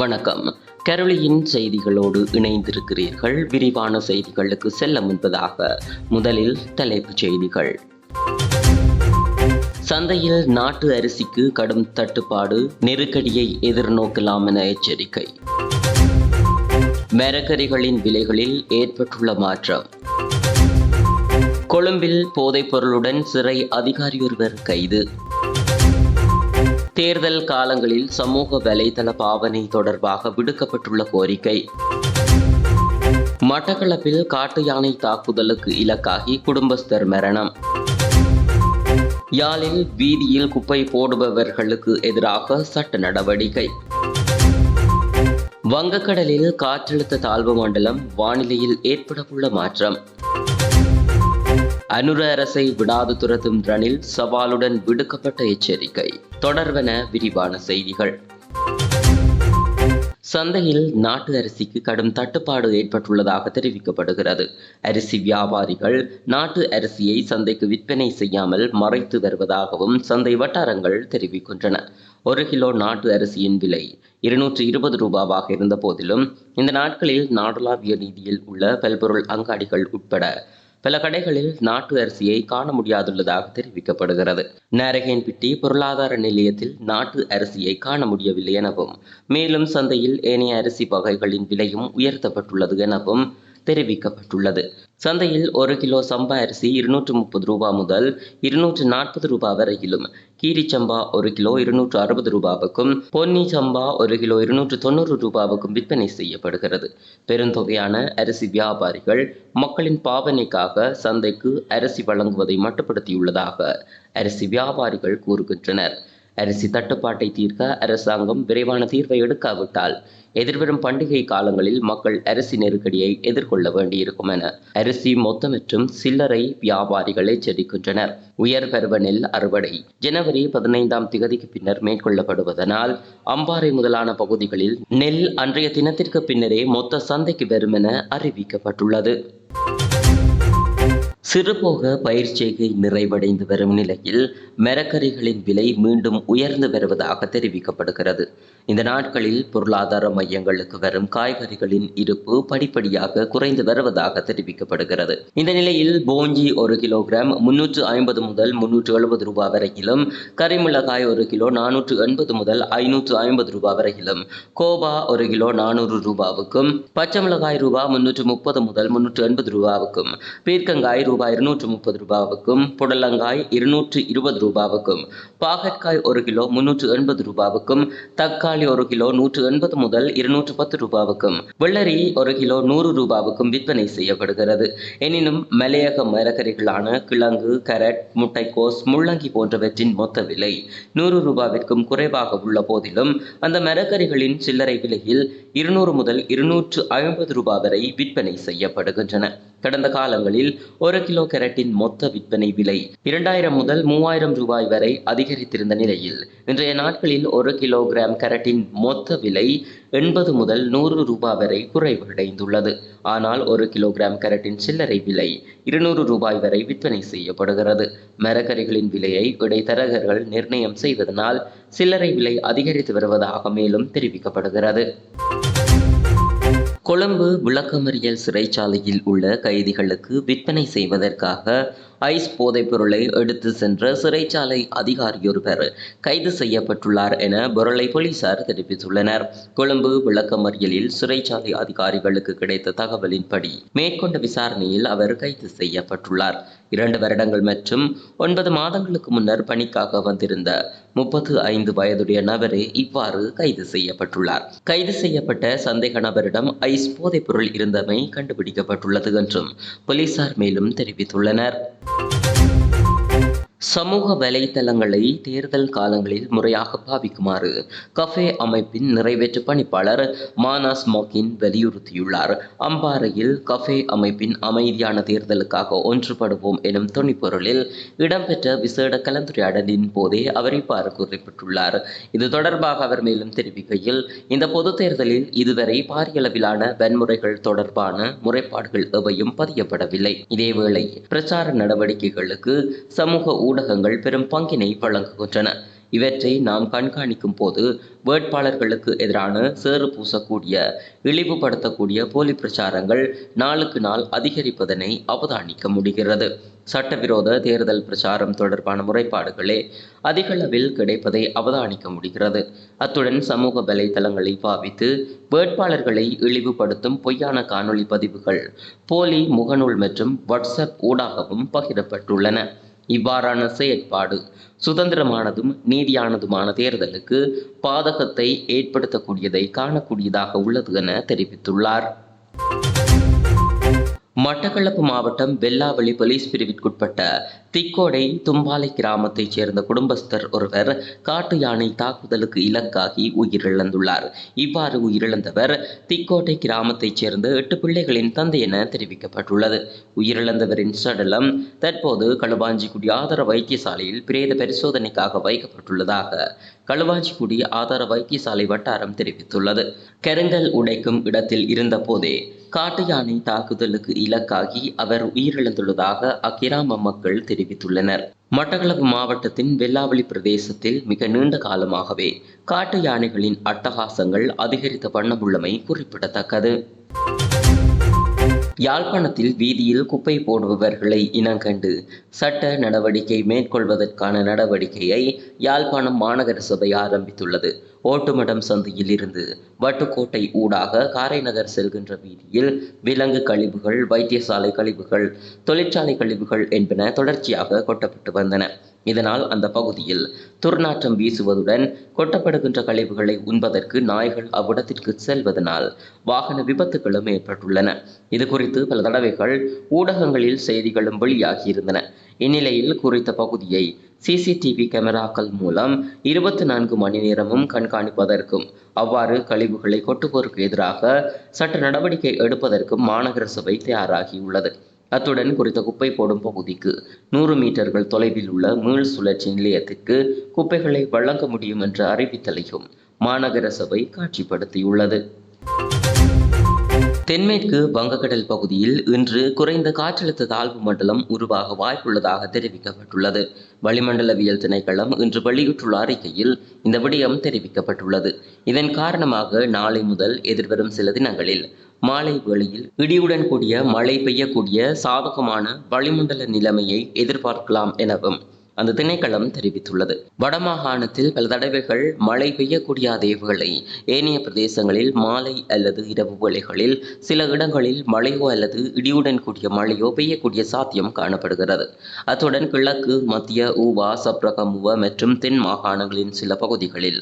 வணக்கம். கரளியின் செய்திகளோடு இணைந்திருக்கிறீர்கள். விரிவான செய்திகளுக்கு செல்ல முன்பதாக முதலில் தலைப்புச் செய்திகள். சந்தையில் நாட்டு அரிசிக்கு கடும் தட்டுப்பாடு நெருக்கடியை எதிர்நோக்கலாம் என எச்சரிக்கை. மரக்கறிகளின் விலைகளில் ஏற்பட்டுள்ள மாற்றம். கொழும்பில் போதைப் பொருளுடன் சிறை அதிகாரி ஒருவர் கைது. தேர்தல் காலங்களில் சமூக வலைதள பாவனை தொடர்பாக விடுக்கப்பட்டுள்ள கோரிக்கை. மட்டக்களப்பில் காட்டு யானை தாக்குதலுக்கு இலக்காகி குடும்பஸ்தர் மரணம். யாழில் வீதியில் குப்பை போடுபவர்களுக்கு எதிராக சட்ட நடவடிக்கை. வங்கக்கடலில் காற்றழுத்த தாழ்வு மண்டலம் வானிலையில் ஏற்படவுள்ள மாற்றம். அனுர அரசை விடாது துரத்தும் ரணில் சவாலுடன் விடுக்கப்பட்ட எச்சரிக்கை. தொடர்வன விரிவான செய்திகள். சந்தையில் நாட்டு அரிசிக்கு கடும் தட்டுப்பாடு ஏற்பட்டுள்ளதாக தெரிவிக்கப்படுகிறது. அரிசி வியாபாரிகள் நாட்டு அரிசியை சந்தைக்கு விற்பனை செய்யாமல் மறைத்து வருவதாகவும் சந்தை வட்டாரங்கள் தெரிவிக்கின்றன. ஒரு கிலோ நாட்டு அரிசியின் விலை இருநூற்று இருபது ரூபாவாக இருந்த போதிலும் இந்த நாட்களில் நாடளாவிய ரீதியில் உள்ள பல்பொருள் அங்காடிகள் உட்பட பல கடைகளில் நாட்டு அரிசியை காண முடியாதுள்ளதாக தெரிவிக்கப்படுகிறது. நாரகேன்பிட்டி பொருளாதார நிலையத்தில் நாட்டு அரிசியை காண முடியவில்லை எனவும் மேலும் சந்தையில் ஏனைய அரிசி வகைகளின் விலையும் உயர்த்தப்பட்டுள்ளது எனவும் தெரிவிக்கப்பட்டுள்ளது. சந்தையில் ஒரு கிலோ சம்பா அரிசி இருநூற்று முப்பது ரூபாய் முதல் இருநூற்று நாற்பது ரூபாய் வரையிலும். கீரி சம்பா ஒரு கிலோ இருநூற்று அறுபது ரூபாவுக்கும் பொன்னி சம்பா ஒரு கிலோ இருநூற்று தொண்ணூறு ரூபாவுக்கும் விற்பனை செய்யப்படுகிறது. பெருந்தொகையான அரிசி வியாபாரிகள் மக்களின் பாவனைக்காக சந்தைக்கு அரிசி வழங்குவதை மட்டுப்படுத்தியுள்ளதாக அரிசி வியாபாரிகள் கூறுகின்றனர். அரிசி தட்டுப்பாட்டை தீர்க்க அரசாங்கம் விரைவான தீர்வை எடுக்காவிட்டால் எதிர்வரும் பண்டிகை காலங்களில் மக்கள் அரிசி நெருக்கடியை எதிர்கொள்ள வேண்டியிருக்கும் என அரிசி மொத்த மற்றும் சில்லறை வியாபாரிகள் எச்சரிக்கின்றனர் உயர் பருவநெல் அறுவடை ஜனவரி பதினைந்தாம் திகதிக்கு பின்னர் மேற்கொள்ளப்படுவதனால் அம்பாறை முதலான பகுதிகளில் நெல் அன்றைய தினத்திற்கு பின்னரே மொத்த சந்தைக்கு வரும் என அறிவிக்கப்பட்டுள்ளது. சிறுபோக பயிர்ச்செய்கை நிறைவடைந்து வரும் நிலையில் மரக்கறிகளின் விலை மீண்டும் உயர்ந்து வருவதாக தெரிவிக்கப்படுகிறது. இந்த நாட்களில் பொருளாதார மையங்களுக்கு வரும் காய்கறிகளின் இருப்பு படிப்படியாக குறைந்து வருவதாக தெரிவிக்கப்படுகிறது. இந்த நிலையில் போஞ்சி ஒரு கிலோகிராம் முன்னூற்று ஐம்பது முதல் முன்னூற்று எழுபது ரூபாய் வரையிலும் கரிமிளகாய் ஒரு கிலோ நானூற்று எண்பது முதல் ஐநூற்று ஐம்பது ரூபாய் வரையிலும் கோபா ஒரு கிலோ நானூறு ரூபாவுக்கும் பச்சை மிளகாய் ரூபாய் முன்னூற்று முப்பது முதல் முன்னூற்று எண்பது ரூபாவுக்கும் பீர்க்கங்காய் ரூபாய் இருநூற்று முப்பது ரூபாவுக்கும் புடலங்காய் இருநூற்று இருபது ரூபாவுக்கும் பாகற்காய் ஒரு கிலோ முன்னூற்று எண்பது ரூபாவுக்கும் தக்காளி ஒரு கிலோ நூற்று எண்பது முதல் இருநூற்று பத்து ரூபாவுக்கும் வெள்ளரி ஒரு கிலோ நூறு ரூபாவுக்கும் விற்பனை செய்யப்படுகிறது. எனினும் மலையக மரக்கறிகளான கிழங்கு கரட் முட்டைக்கோஸ் முள்ளங்கி போன்றவற்றின் மொத்த விலை நூறு ரூபாவிற்கும் குறைவாக உள்ள போதிலும் அந்த மரக்கறிகளின் சில்லறை விலையில் இருநூறு முதல் இருநூற்று ஐம்பது ரூபாய் வரை விற்பனை செய்யப்படுகின்றன. கடந்த காலங்களில் ஒரு கிலோ கேரட்டின் மொத்த விற்பனை விலை இரண்டாயிரம் முதல் மூவாயிரம் ரூபாய் வரை அதிகரித்திருந்த நிலையில் இன்றைய நாட்களில் ஒரு கிலோகிராம் கேரட்டின் மொத்த விலை எண்பது முதல் நூறு ரூபாய் வரை குறைவடைந்துள்ளது. ஆனால் ஒரு கிலோகிராம் கேரட்டின் சில்லறை விலை இருநூறு ரூபாய் வரை விற்பனை செய்யப்படுகிறது. மரக்கறிகளின் விலையை இடைத்தரகர்கள் நிர்ணயம் செய்வதனால் சில்லறை விலை அதிகரித்து வருவதாக மேலும் தெரிவிக்கப்படுகிறது. கொழும்பு விளக்கமறியல் சிறைச்சாலையில் உள்ள கைதிகளுக்கு விற்பனை செய்வதற்காக ஐஸ் போதைப் பொருளை எடுத்து சென்ற சிறைச்சாலை அதிகாரியொருவர் கைது செய்யப்பட்டுள்ளார் என பொருளை போலீசார் தெரிவித்துள்ளனர். கொழும்பு விளக்கமறியலில் சிறைச்சாலை அதிகாரிகளுக்கு கிடைத்த தகவலின்படி மேற்கொண்ட விசாரணையில் அவர் கைது செய்யப்பட்டுள்ளார். இரண்டு வருடங்கள் மற்றும் ஒன்பது மாதங்களுக்கு முன்னர் பணிக்காக வந்திருந்த முப்பத்து ஐந்து வயதுடைய நபரே இவ்வாறு கைது செய்யப்பட்டுள்ளார். கைது செய்யப்பட்ட சந்தேக நபரிடம் ஐஸ் போதைப் பொருள் இருந்தமை கண்டுபிடிக்கப்பட்டுள்ளது என்றும் போலீசார் மேலும் தெரிவித்துள்ளனர். சமூக வலைத்தளங்களை தேர்தல் காலங்களில் முறையாக பாவிக்குமாறு கஃபே அமைப்பின் நிறைவேற்று பணிப்பாளர் மானாஸ் மோக்கின் வலியுறுத்தியுள்ளார். அம்பாறையில் கஃபே அமைப்பின் அமைதியான தேர்தலுக்காக ஒன்றுபடுவோம் எனும் துணிப்பொருளில் இடம்பெற்ற விசேட கலந்துரையாடலின் போதே அவர் இவ்வாறு குறிப்பிட்டுள்ளார். இது தொடர்பாக அவர் மேலும் தெரிவிக்கையில் இந்த பொது தேர்தலில் இதுவரை பாரியளவிலான வன்முறைகள் தொடர்பான முறைப்பாடுகள் எவையும் பதியப்படவில்லை. இதேவேளை பிரச்சார நடவடிக்கைகளுக்கு சமூக ஊடகங்கள் பெரும் பங்கினை வழங்குகின்றன. இவற்றை நாம் கண்காணிக்கும் போது வேட்பாளர்களுக்கு எதிரான சேறு பூசக்கூடிய இழிவுபடுத்தக்கூடிய போலி பிரச்சாரங்கள் நாளுக்கு நாள் அதிகரிப்பதனை அவதானிக்க முடிகிறது. சட்டவிரோத தேர்தல் பிரச்சாரம் தொடர்பான முறைப்பாடுகளே அதிகளவில் கிடைப்பதை அவதானிக்க முடிகிறது. அத்துடன் சமூக வலைதளங்களை பாவித்து வேட்பாளர்களை இழிவுபடுத்தும் பொய்யான காணொளி பதிவுகள் போலி முகநூல் மற்றும் வாட்ஸ்அப் ஊடாகவும் பகிரப்பட்டுள்ளன. இவ்வாறான செயற்பாடு சுதந்திரமானதும் நீதியானதுமான தேர்தலுக்கு பாதகத்தை ஏற்படுத்தக்கூடியதை காணக்கூடியதாக உள்ளது என தெரிவித்துள்ளார். மட்டக்களப்பு மாவட்டம் வெள்ளாவளி போலீஸ் பிரிவிற்குட்பட்ட திக்கோடை தும்பாலை கிராமத்தைச் சேர்ந்த குடும்பஸ்தர் ஒருவர் காட்டு யானை தாக்குதலுக்கு இலக்காகி உயிரிழந்துள்ளார். இவ்வாறு உயிரிழந்தவர் திக்கோட்டை கிராமத்தைச் சேர்ந்த எட்டு பிள்ளைகளின் தந்தை என தெரிவிக்கப்பட்டுள்ளது. உயிரிழந்தவரின் சடலம் தற்போது களுவாஞ்சிக்குடி ஆதார வைத்தியசாலையில் பிரேத பரிசோதனைக்காக வைக்கப்பட்டுள்ளதாக களுவாஞ்சிக்குடி ஆதார வைத்தியசாலை வட்டாரம் தெரிவித்துள்ளது. கருங்கல் உடைக்கும் இடத்தில் இருந்தபோதே காட்டு யானை தாக்குதலுக்கு இலக்காகி அவர் உயிரிழந்துள்ளதாக அக்கிராம மக்கள் தெரிவித்துள்ளனர். மட்டக்களப்பு மாவட்டத்தின் வெல்லாவளி பிரதேசத்தில் மிக நீண்ட காலமாகவே காட்டு யானைகளின் அட்டகாசங்கள் அதிகரித்த வண்ணமுள்ளமை குறிப்பிடத்தக்கது. யாழ்ப்பாணத்தில் வீதியில் குப்பை போடுபவர்களை இனங்கண்டு சட்ட நடவடிக்கை மேற்கொள்வதற்கான நடவடிக்கையை யாழ்ப்பாணம் மாநகர சபை ஆரம்பித்துள்ளது. ஓட்டுமடம் சந்தையில் இருந்து வட்டுக்கோட்டை ஊடாக காரைநகர் செல்கின்ற வீதியில் விலங்கு கழிவுகள் வைத்தியசாலை கழிவுகள் தொழிற்சாலை கழிவுகள் என்பன தொடர்ச்சியாக கொட்டப்பட்டு வந்தன. இதனால் அந்த பகுதியில் துர்நாற்றம் வீசுவதுடன் கொட்டப்படுகின்ற கழிவுகளை உண்பதற்கு நாய்கள் அவ்விடத்திற்கு செல்வதனால் வாகன விபத்துகளும் ஏற்பட்டுள்ளன. இது குறித்து பல தடவைகள் ஊடகங்களில் செய்திகளும் வெளியாகியிருந்தன இந்நிலையில் குறித்த பகுதியை சிசிடிவி கேமராக்கள் மூலம் இருபத்தி நான்கு மணி நேரமும் கண்காணிப்பதற்கும் அவ்வாறு கழிவுகளை கொட்டுவோருக்கு எதிராக சட்ட நடவடிக்கை எடுப்பதற்கும் மாநகர சபை தயாராகியுள்ளது. அத்துடன் குறித்த குப்பை போடும் பகுதிக்கு நூறு மீட்டர்கள் தொலைவில் உள்ள மீள் சுழற்சி நிலையத்திற்கு குப்பைகளை வழங்க முடியும் என்ற அறிவித்தலையும் மாநகர சபை காட்சிப்படுத்தியுள்ளது. தென்மேற்கு வங்கக்கடல் பகுதியில் இன்று குறைந்த காற்றழுத்த தாழ்வு மண்டலம் உருவாக வாய்ப்புள்ளதாக தெரிவிக்கப்பட்டுள்ளது. வளிமண்டலவியல் திணைக்களம் இன்று வெளியிட்டுள்ள அறிக்கையில் இந்த விடயம் தெரிவிக்கப்பட்டுள்ளது. இதன் காரணமாக நாளை முதல் எதிர்வரும் சில தினங்களில் மாலை வேளையில் இடியுடன் கூடிய மழை பெய்யக்கூடிய சாதகமான வளிமண்டல நிலைமையை எதிர்பார்க்கலாம் எனவும் அந்த திணைக்களம் தெரிவித்துள்ளது. வடமாகாணத்தில் பல தடவைகள் மழை பெய்யக்கூடிய அதே ஏனைய பிரதேசங்களில் மாலை அல்லது இரவு வேளைகளில் சில இடங்களில் மழையோ அல்லது இடியுடன் கூடிய மழையோ பெய்யக்கூடிய சாத்தியம் காணப்படுகிறது. அத்துடன் கிழக்கு மத்திய ஊவா சப்ரகமுவ மற்றும் தென் மாகாணங்களின் சில பகுதிகளில்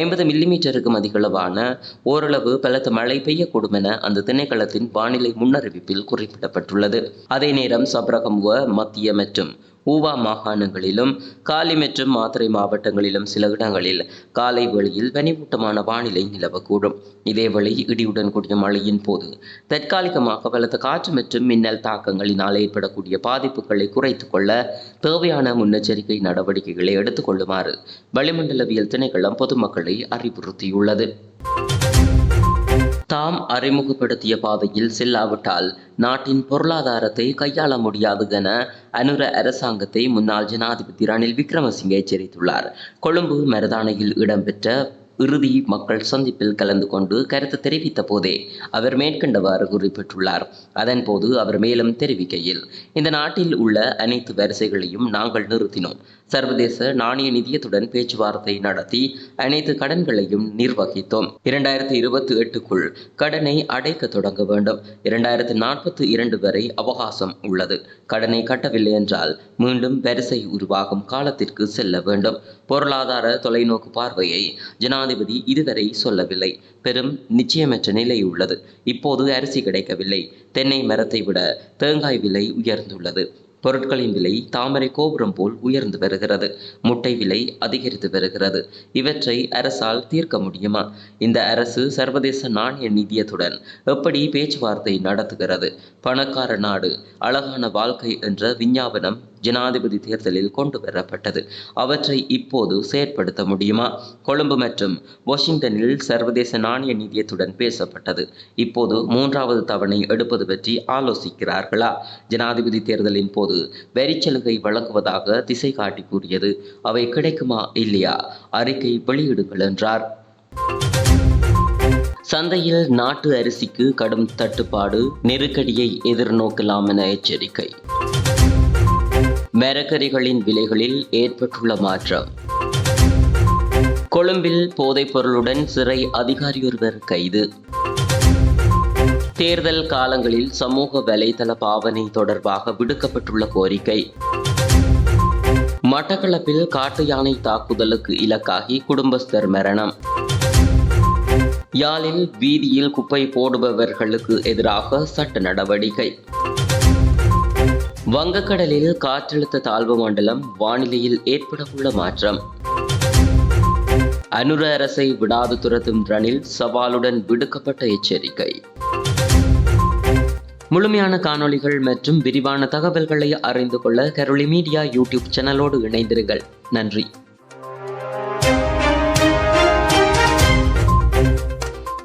ஐம்பது மில்லிமீட்டருக்கும் அதிகளவான ஓரளவு பலத்த மழை பெய்யக்கூடும் என அந்த திணைக்களத்தின் வானிலை முன்னறிவிப்பில் குறிப்பிடப்பட்டுள்ளது. அதே நேரம் சப்ரகமுவ மத்திய மற்றும் ஊவா மாகாணங்களிலும் காலி மற்றும் மாத்திரை மாவட்டங்களிலும் சில இடங்களில் காலை வேளையில் பனிமூட்டமான வானிலை நிலவக்கூடும். இதேவேளை இடியுடன் கூடிய மழையின் போது தற்காலிகமாக பலத்த காற்று மற்றும் மின்னல் தாக்கங்களினால் ஏற்படக்கூடிய பாதிப்புகளை குறைத்துக் கொள்ள தேவையான முன்னெச்சரிக்கை நடவடிக்கைகளை எடுத்துக்கொள்ளுமாறு வளிமண்டலவியல் திணைக்களம் பொதுமக்களை அறிவுறுத்தியுள்ளது. தாம் அறிமுகப்படுத்திய பாதையில் செல்லாவிட்டால் நாட்டின் பொருளாதாரத்தை கையாள முடியாது என அனுர அரசாங்கத்தை முன்னாள் ஜனாதிபதி ரணில் விக்ரமசிங்கே எச்சரித்துள்ளார். கொழும்பு மருதானையில் இடம்பெற்ற இறுதி மக்கள் சந்திப்பில் கலந்து கொண்டு கருத்து தெரிவித்த போதே அவர் மேற்கண்டவாறு குறிப்பிட்டுள்ளார். அதன்போது அவர் மேலும் தெரிவிக்கையில் இந்த நாட்டில் உள்ள அனைத்து வரிசைகளையும் நாங்கள் நிறுத்தினோம். சர்வதேச நாணய நிதியத்துடன் பேச்சுவார்த்தை நடத்தி அனைத்து கடன்களையும் நிர்வகித்தோம். இரண்டாயிரத்தி இருபத்தி எட்டுக்குள் கடனை அடைக்க தொடங்க வேண்டும். இரண்டாயிரத்தி நாற்பத்தி இரண்டு வரை அவகாசம் உள்ளது. கடனை கட்டவில்லை என்றால் மீண்டும் வரிசை உருவாகும் காலத்திற்கு செல்ல வேண்டும். பொருளாதார தொலைநோக்கு பார்வையை ஜனாதிபதி இதுவரை சொல்லவில்லை. பெரும் நிச்சயமற்ற நிலை உள்ளது. இப்போது அரிசி கிடைக்கவில்லை. தென்னை மரத்தை விட தேங்காய் விலை உயர்ந்துள்ளது. பொருட்களின் விலை தாமரை கோபுரம் போல் உயர்ந்து வருகிறது. முட்டை விலை அதிகரித்து வருகிறது. இவற்றை அரசால் தீர்க்க முடியுமா? இந்த அரசு சர்வதேச நாணய நிதியத்துடன் எப்படி பேச்சுவார்த்தை நடத்துகிறது? பணக்கார நாடு அழகான வாழ்க்கை என்ற விஞ்ஞாபனம் ஜனாதிபதி தேர்தலில் கொண்டு வரப்பட்டது. அவற்றை இப்போது செயற்படுத்த முடியுமா? கொழும்பு மற்றும் வாஷிங்டனில் சர்வதேச நாணய நிதியத்துடன் பேசப்பட்டது. இப்போது மூன்றாவது தவணை எடுப்பது பற்றி ஆலோசிக்கிறார்களா? ஜனாதிபதி தேர்தலின் போது வரிச்சலுகை வழங்குவதாக திசை காட்டி கூறியது. அவை கிடைக்குமா இல்லையா? அறிக்கை வெளியிடுங்கள் என்றார். சந்தையில் நாட்டு அரிசிக்கு கடும் தட்டுப்பாடு நெருக்கடியை எதிர்நோக்கலாம் என எச்சரிக்கை. மரக்கறிகளின் விலைகளில் ஏற்பட்டுள்ள மாற்றம். கொழும்பில் போதைப் பொருளுடன் சிறை அதிகாரியொருவர் கைது. தேர்தல் காலங்களில் சமூக வலைதள பாவனை தொடர்பாக விடுக்கப்பட்டுள்ள கோரிக்கை. மட்டக்களப்பில் காட்டு யானை தாக்குதலுக்கு இலக்காகி குடும்பஸ்தர் மரணம். யாழில் வீதியில் குப்பை போடுபவர்களுக்கு எதிராக சட்ட நடவடிக்கை. வங்கக்கடலில் காற்றழுத்த தாழ்வு மண்டலம் வானிலையில் ஏற்படவுள்ள மாற்றம். அனுர அரசை விடாது துரத்தும் ரணில் சவாலுடன் விடுக்கப்பட்ட எச்சரிக்கை. முழுமையான காணொளிகள் மற்றும் விரிவான தகவல்களை அறிந்து கொள்ள கரோலி மீடியா யூடியூப் சேனலோடு இணைந்திருங்கள். நன்றி.